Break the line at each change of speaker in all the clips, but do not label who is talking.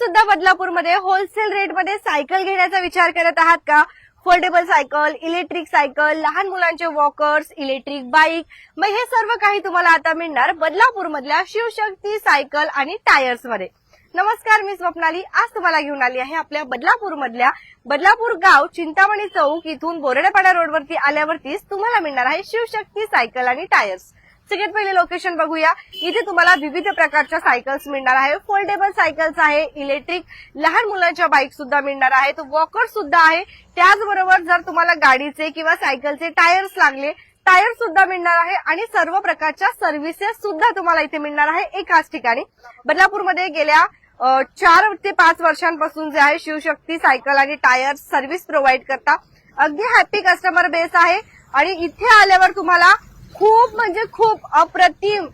सुद्धा बदलापूरमध्ये होलसेल रेटमध्ये सायकल घेण्याचा विचार करत आहात का? फोल्डेबल सायकल इलेक्ट्रिक सायकल लहान मुलांचे वॉकर्स इलेक्ट्रिक बाईक मग हे सर्व काही तुम्हाला आता मिळणार बदलापूरमधल्या शिवशक्ती सायकल आणि टायर्समध्ये. नमस्कार मी स्वप्नाली. आज तुम्हाला घेऊन आली आहे आपल्या बदलापूर मधल्या बदलापूर गाव चिंतामणी चौक इथून बोरडेपाडा रोडवरती आल्यावरतीच तुम्हाला मिळणार आहे शिवशक्ती सायकल आणि टायर्स सगळ्यात पहिले लोकेशन बघूया. इथे तुम्हाला विविध प्रकारच्या सायकल्स मिळणार आहे. फोल्डेबल सायकल्स आहे इलेक्ट्रिक लहान मुलांच्या बाईक सुद्धा मिळणार आहेत. वॉकर सुद्धा आहे. त्याचबरोबर जर तुम्हाला गाडीचे किंवा सायकलचे टायर्स लागले टायर सुद्धा मिळणार आहे आणि सर्व प्रकारच्या सर्व्हिसेस सुद्धा तुम्हाला इथे मिळणार आहे एकाच ठिकाणी. बदलापूरमध्ये गेल्या चार ते पाच वर्षांपासून जे आहे शिवशक्ती सायकल आणि टायर सर्व्हिस प्रोव्हाइड करता. अगदी हॅपी कस्टमर बेस आहे. आणि इथे आल्यावर तुम्हाला खूप म्हणजे खूप अप्रतिम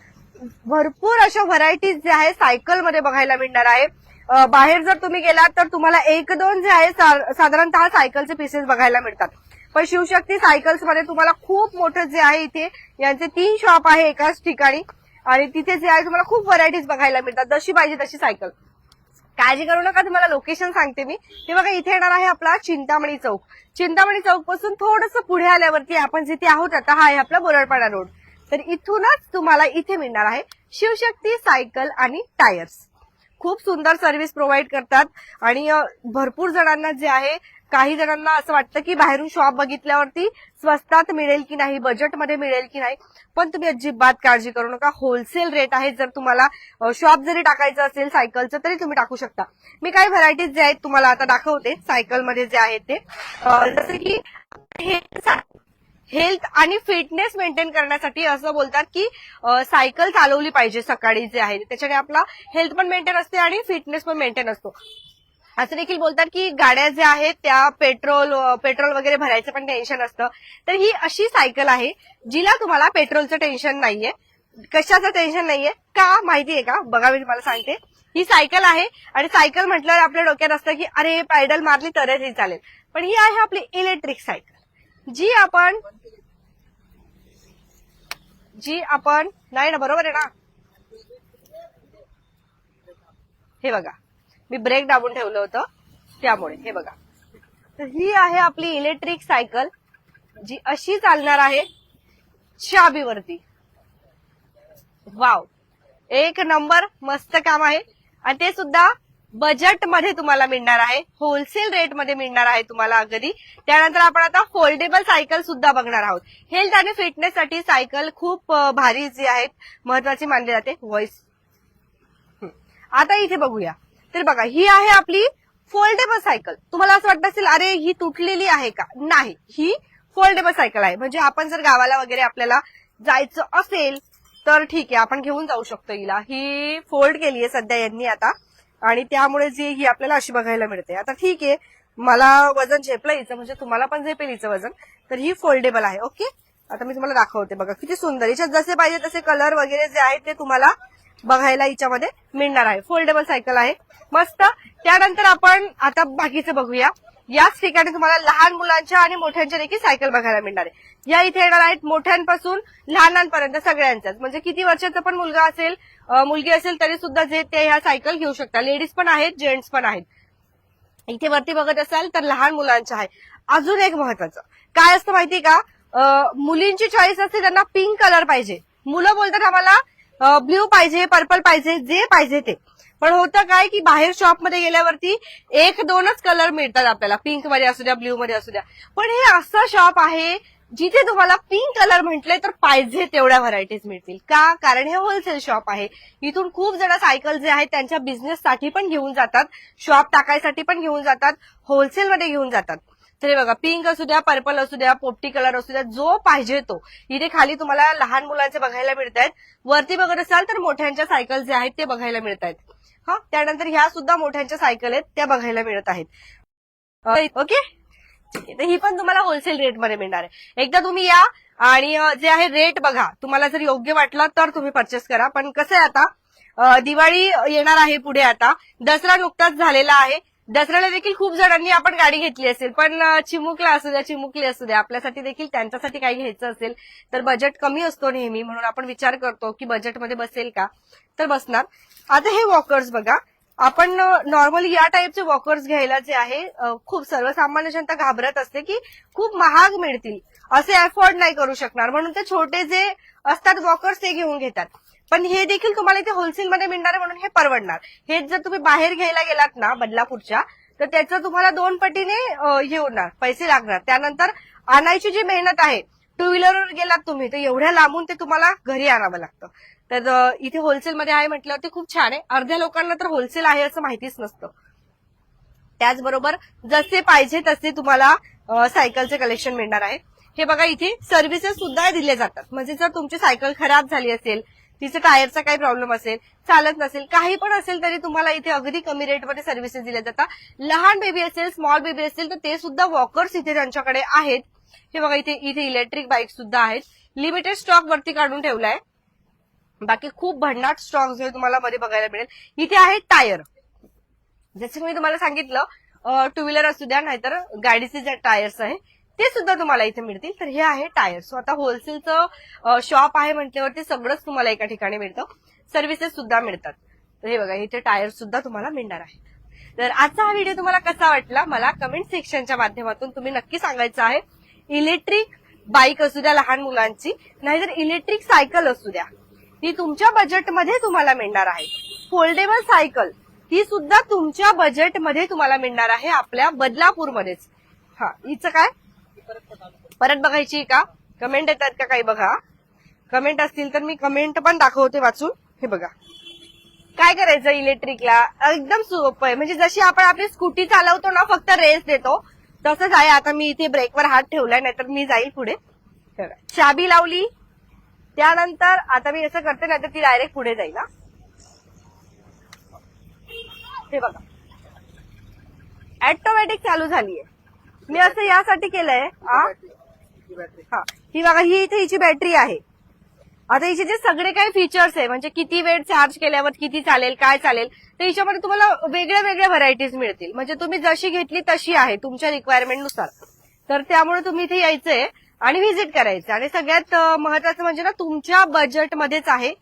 भरपूर अशा व्हरायटीज जे आहे सायकलमध्ये बघायला मिळणार आहे. बाहेर जर तुम्ही गेलात तर तुम्हाला एक दोन जे आहे सा- साधारणतः सायकलचे पीसेस बघायला मिळतात. पण शिवशक्ती सायकल्समध्ये तुम्हाला खूप मोठं जे आहे इथे यांचे तीन शॉप आहे एकाच ठिकाणी. आणि तिथे जे आहे तुम्हाला खूप व्हरायटीज बघायला मिळतात. जशी पाहिजे तशी सायकल काळजी करू नका तुम्हाला लोकेशन सांगते मी. हे बघा इथे येणार आहे आपला चिंतामणी चौक. चिंतामणी चौकपासून थोडंसं पुढे आल्यावरती आपण जिथे आहोत आता हा आहे आपला बोरडपाडा रोड. तर इथूनच तुम्हाला इथे मिळणार आहे शिवशक्ती सायकल आणि टायर्स. खूप सुंदर सर्व्हिस प्रोव्हाइड करतात. आणि भरपूर जणांना जे आहे काही जणांना असं वाटतं की बाहेरून शॉप बघितल्यावरती स्वस्तात मिळेल की नाही बजेटमध्ये मिळेल की नाही पण तुम्ही अजिबात काळजी करू नका. होलसेल रेट आहे जर तुम्हाला शॉप जरी टाकायचं असेल सायकलचं तरी तुम्ही टाकू शकता. मी काही व्हरायटीज जे आहेत तुम्हाला आता दाखवते सायकलमध्ये जे आहेत ते. जसं की हे हेल्थ आणि फिटनेस मेंटेन करण्यासाठी असं बोलतात की सायकल चालवली पाहिजे सकाळी जे आहे. त्याच्याने आपला हेल्थ पण मेंटेन असते आणि फिटनेस पण मेंटेन असतो. असं देखील बोलतात की गाड्या ज्या आहेत त्या पेट्रोल पेट्रोल वगैरे भरायचं पण टेन्शन असतं. तर ही अशी सायकल आहे जिला तुम्हाला पेट्रोलचं टेन्शन नाहीये. कशाचं टेन्शन नाहीये का माहितीये का? बघा मी तुम्हाला सांगते. ही सायकल आहे आणि सायकल म्हटल्यावर आपल्या डोक्यात असतं की अरे पॅडल मारली तरच ही चालेल. पण ही आहे आपली इलेक्ट्रिक सायकल. जी आपण जी आपण नाही ना बरोबर आहे ना? हे बघा. मी ब्रेक दाबून ठेवलं होतं. त्यामुळे हे बघा. तर ही आहे आपली इलेक्ट्रिक सायकल जी अशी चालणार आहे चाबीवरती. वाव. एक नंबर मस्त काम आहे. आणि ते सुद्धा बजेटमध्ये तुम्हाला मिळणार आहे. होलसेल रेटमध्ये मिळणार आहे तुम्हाला अगदी. त्यानंतर आपण आता फोल्डेबल सायकल सुद्धा बघणार आहोत. हेल्थ आणि फिटनेस साठी सायकल खूप भारी जी आहेत. महत्वाची मानली जाते. व्हॉइस आता इथे बघूया. तर बघा ही आहे आपली फोल्डेबल सायकल तुम्हाला असं वाटत असेल अरे ही तुटलेली आहे का? नाही ही फोल्डेबल सायकल आहे. म्हणजे आपण जर गावाला वगैरे आपल्याला जायचं असेल तर ठीक आहे आपण घेऊन जाऊ शकतो हिला. ही फोल्ड केली आहे सध्या यांनी आता. आणि त्यामुळे जी ही आपल्याला अशी बघायला मिळते. आता ठीक आहे मला वजन झेपलं हिचं म्हणजे तुम्हाला पण झेपेल हिचं वजन. तर ही फोल्डेबल आहे ओके? आता मी तुम्हाला दाखवते बघा किती सुंदर. याच्यात जसे पाहिजे तसे कलर वगैरे जे आहेत ते तुम्हाला बघायला हिच्यामध्ये मिळणार आहे. फोल्डेबल सायकल आहे. मस्त. त्यानंतर आपण आता बाकीचं बघूया. याच ठिकाणी तुम्हाला लहान मुलांच्या आणि मोठ्यांच्या देखील सायकल बघायला मिळणार आहे. या इथे येणार आहेत मोठ्यांपासून लहानांपर्यंत सगळ्यांच्याच म्हणजे किती वर्षाचा पण मुलगा असेल मुलगी असेल तरी सुद्धा जे ते ह्या सायकल घेऊ शकता लेडीज पण आहेत जेंट्स पण आहेत. इथे वरती बघत असाल तर लहान मुलांच्या आहे. अजून एक महत्वाचं. काय असतं माहिती का? मुलींची चॉईस असते त्यांना पिंक कलर पाहिजे. मुलं बोलतात आम्हाला ब्ल्यू पाहिजे पर्पल पाहिजे जे पाहिजे ते. पण होतं काय की बाहेर शॉपमध्ये गेल्यावरती एक दोनच कलर मिळतात आपल्याला. पिंकमध्ये असू द्या ब्ल्यू मध्ये असू द्या. पण हे असं शॉप आहे जिथे तुम्हाला पिंक कलर म्हटले तर पाहिजे तेवढ्या व्हरायटीज मिळतील. का? कारण हे होलसेल शॉप आहे. इथून खूप जण सायकल जे आहेत त्यांच्या बिझनेससाठी पण घेऊन जातात शॉप टाकायसाठी पण घेऊन जातात होलसेलमध्ये घेऊन जातात. तर हे बघा पिंक असू द्या पर्पल असू द्या पोपटी कलर असू द्या जो पाहिजे तो. इथे खाली तुम्हाला लहान मुलांचे बघायला मिळत आहेत वरती बघत असाल तर मोठ्यांच्या सायकल जे आहेत ते बघायला मिळत आहेत हा? त्यानंतर ह्या सुद्धा मोठ्यांच्या सायकल आहेत त्या बघायला मिळत आहेत. ओके तर ही पण तुम्हाला होलसेल रेटमध्ये मिळणार आहे. एकदा तुम्ही या आणि जे आहे रेट बघा. तुम्हाला जर योग्य वाटलं तर तुम्ही परचेस करा. पण कसं आहे आता? दिवाळी येणार आहे पुढे आता. दसरा नुकताच झालेला आहे. दसऱ्याला देखील खूप जणांनी आपण गाडी घेतली असेल पण चिमुकला असू द्या चिमुकली असू द्या आपल्यासाठी देखील त्यांच्यासाठी काही घ्यायचं असेल तर बजेट कमी असतो नेहमी म्हणून आपण विचार करतो की बजेटमध्ये बसेल का? तर बसणार. आता हे वॉकर्स बघा आपण नॉर्मली या टाईपचे वॉकर्स घ्यायला जे आहे खूप सर्वसामान्य जनता घाबरत असते की खूप महाग मिळतील. असे अफोर्ड नाही करू शकणार म्हणून ते छोटे जे असतात वॉकर्स ते घेऊन घेतात. पण हे देखील तुम्हाला इथे होलसेलमध्ये मिळणार आहे म्हणून हे परवडणार. हेच जर तुम्ही बाहेर घ्यायला गेलात ना बदलापूरच्या तर त्याचं तुम्हाला दोन पटीने हे होणार पैसे लागणार. त्यानंतर आणायची जी मेहनत आहे टू व्हीलरवर गेलात तुम्ही तर एवढ्या लांबून ते तुम्हाला घरी आणावं लागतं. तर इथे इथे होलसेलमध्ये आहे म्हटल्यावरती खूप छान आहे. अर्ध्या लोकांना तर होलसेल आहे असं माहितीच नसतं. त्याचबरोबर जसे पाहिजे तसे तुम्हाला सायकलचे कलेक्शन मिळणार आहे. हे बघा इथे सर्व्हिसेस सुद्धा दिले जातात. म्हणजे जर तुमची सायकल खराब झाली असेल तिचं टायरचा काही प्रॉब्लेम असेल चालत नसेल काही पण असेल तरी तुम्हाला इथे अगदी कमी रेटमध्ये सर्व्हिसेस दिल्या जातात. लहान बेबी असेल स्मॉल बेबी असेल तर ते सुद्धा वॉकर्स इथे त्यांच्याकडे आहेत. हे बघा इथे इथे इलेक्ट्रिक बाईक सुद्धा आहेत. लिमिटेड स्टॉक वरती काढून ठेवलाय. बाकी खूप भन्नाट स्टॉक जो तुम्हाला मध्ये बघायला मिळेल. इथे आहे टायर. जसं मी तुम्हाला सांगितलं टू व्हीलर असू द्या नाहीतर गाडीचे जे टायर्स आहे ते सुद्धा तुम्हाला इथे मिळतील. तर हे आहे टायर. सो आता होलसेलचं शॉप आहे म्हटल्यावरती सगळंच तुम्हाला एका ठिकाणी मिळतं. सर्व्हिसेस सुद्धा मिळतात. तर हे बघा इथे टायर सुद्धा तुम्हाला मिळणार आहे. तर आजचा हा व्हिडिओ तुम्हाला कसा वाटला? मला कमेंट सेक्शनच्या माध्यमातून तुम्ही नक्की सांगायचं आहे. इलेक्ट्रिक बाईक असू द्या लहान मुलांची नाहीतर इलेक्ट्रिक सायकल असू द्या. ती तुमच्या बजेटमध्ये तुम्हाला मिळणार आहे. फोल्डेबल सायकल ती सुद्धा तुमच्या बजेटमध्ये तुम्हाला मिळणार आहे आपल्या बदलापूरमध्येच. हा हिचं काय? परत बघायची का? कमेंट येतात का काही बघा? कमेंट असतील तर मी कमेंट पण दाखवते वाचून. हे बघा. काय करायचं इलेक्ट्रिकला एकदम सोपं आहे. म्हणजे जशी आपण आपली स्कूटी चालवतो ना फक्त रेस देतो. तसंच आहे. आता मी इथे ब्रेकवर हात ठेवलाय नाहीतर मी जाईल पुढे. चाबी लावली. त्यानंतर आता मी असं करते नाहीतर ती डायरेक्ट पुढे जाईल हा. हे बघा. ऑटोमॅटिक चालू झालीये. मी असं यासाठी केलंय हा. बघा ही इथे हिची बॅटरी आहे. आता हिचे जे सगळे काही फीचर्स आहे म्हणजे किती वेळ चार्ज केल्यावर किती चालेल काय चालेल तर हिच्यामध्ये तुम्हाला वेगळ्या वेगळ्या व्हरायटीज मिळतील. म्हणजे तुम्ही जशी घेतली तशी आहे तुमच्या रिक्वायरमेंटनुसार. तर त्यामुळे तुम्ही इथे यायचंय आणि व्हिजिट करायचं आणि सगळ्यात महत्वाचं म्हणजे ना तुमच्या बजेटमध्येच आहे.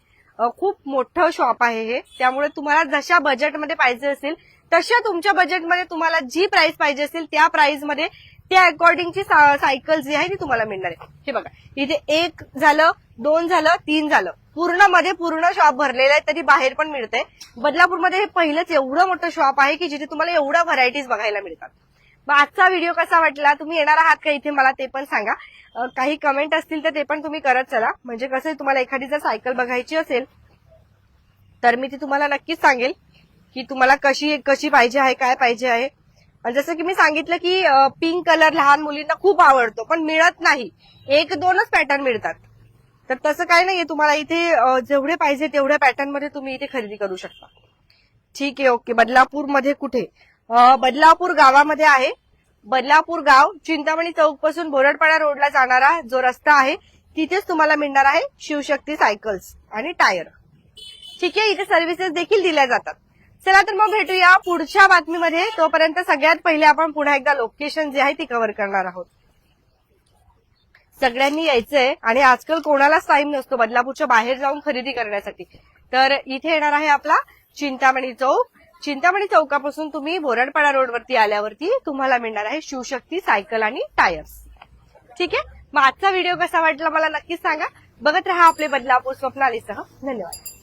खूप मोठं शॉप आहे हे. त्यामुळे तुम्हाला जशा बजेटमध्ये पाहिजे असेल तशा तुमच्या बजेटमध्ये तुम्हाला जी प्राइस पाहिजे असेल त्या प्राइसमध्ये त्या अकॉर्डिंगची सायकल जी आहे ती तुम्हाला मिळणार आहे. हे बघा इथे एक झालं दोन झालं तीन झालं. पूर्णमध्ये पूर्ण शॉप भरलेला आहे तरी बाहेर पण मिळतंय. बदलापूरमध्ये हे पहिलंच एवढं मोठं शॉप आहे की जिथे तुम्हाला एवढ्या व्हरायटीज बघायला मिळतात. आजचा व्हिडिओ कसा वाटला? तुम्ही येणार आहात का इथे? मला ते पण सांगा. काही कमेंट असतील तर ते पण तुम्ही करत चला. म्हणजे कसं आहे, तुम्हाला एखादी जर सायकल बघायची असेल तर मी ती तुम्हाला नक्कीच सांगेल. की तुम्हाला कशी कशी पाहिजे आहे काय पाहिजे आहे. जसं की मी सांगितलं की पिंक कलर लहान मुलींना खूप आवडतो पण मिळत नाही. एक दोनच पॅटर्न मिळतात. तर तसं काय नाहीये तुम्हाला इथे जेवढे पाहिजे तेवढ्या पॅटर्नमध्ये तुम्ही इथे खरेदी करू शकता. ठीक आहे ओके. बदलापूरमध्ये कुठे बदलापूर गावामध्ये आहे. बदलापूर गाव चिंतामणी चौकपासून बोरडपाडा रोडला जाणारा जो रस्ता आहे तिथेच तुम्हाला मिळणार आहे शिवशक्ती सायकल्स आणि टायर. ठीक आहे इथे सर्व्हिसेस देखील दिल्या जातात. चला तर मग भेटूया पुढच्या बातमीमध्ये. तोपर्यंत सगळ्यात पहिले आपण पुन्हा एकदा लोकेशन जे आहे ती कव्हर करणार आहोत. सगळ्यांनी यायचंय आणि आजकाल कोणालाच टाइम नसतो बदलापूरच्या बाहेर जाऊन खरेदी करण्यासाठी. तर इथे येणार आहे आपला चिंतामणी चौक. चिंतामणी चौकापासून तुम्ही बोरडपाडा रोडवरती आल्यावरती तुम्हाला मिळणार आहे शिवशक्ती सायकल आणि टायर्स. ठीक आहे? मग आजचा व्हिडिओ कसा वाटला मला नक्कीच सांगा. बघत राहा आपले बदलापूर स्वप्नालीसह. धन्यवाद.